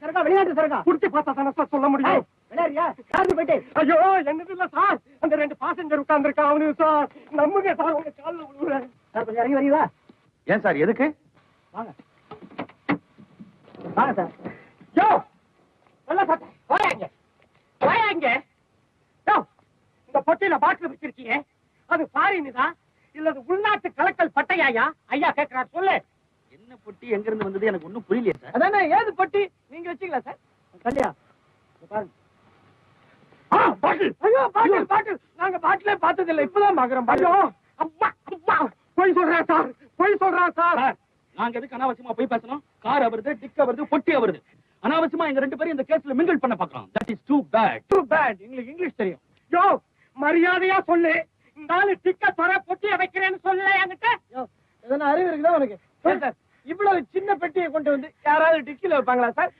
சரக்கா வெளிநாட்டு சரக்கா குடிச்சு பார்த்தா தானே சார் சொல்ல முடியும்? விளையாடுறியா சார்ந்து போயிட்டு. ஐயோ என்னது இல்ல சார்? அந்த ரெண்டு பாசஞ்சர் உட்கார்ந்துருக்கா அவனு சார்? நம்புங்க சார் உங்க காலில் விழுவுறேன் சார் கொஞ்சம் இறங்கி வரீங்களா? ஏன் சார் எதுக்கு? வாங்க. வாங்க சார். யோ நல்ல சட்டை வாயா இங்க. வாயா இங்க. யோ இந்த பொட்டியில பாட்டில் வச்சிருக்கீங்க அது ஃபாரினுதா இல்லது உள்நாட்டு கலக்கல் பட்டையாயா? ஐயா கேக்குறாரு சொல்லு. என்ன பொட்டி எங்க இருந்து வந்தது எனக்கு ஒண்ணும் புரியலையே சார். அதானே ஏது பொட்டி? நீங்க வச்சீங்களா சார்? கல்யா. பாருங்க. பாட்டில். பாட்டில் பாட்டில். நாங்க பாட்டிலே பார்த்தது இல்ல இப்பதான் பாக்குறோம். அம்மா போய் சொல்றேன் சார். போய் நாங்க எதுக்கு அனாவசியமா போய் பேசணும்? கார் வருது டிக்க வருது பொட்டி வருது அனாவசியமா எங்க ரெண்டு பேரும் இந்த கேஸ்ல மிங்கிள் பண்ண பாக்கலாம் that is too bad too bad எங்களுக்கு இங்கிலீஷ் தெரியும். யோ மரியாதையா சொல்லு. இந்த ஆளு டிக்க தர வைக்கிறேன்னு சொல்ல என்கிட்ட. எதனா அறிவு இருக்குதா உனக்கு? சின்ன பெட்டியை கொண்டு வந்து யாராவது டிக்கில வைப்பாங்களா சார்?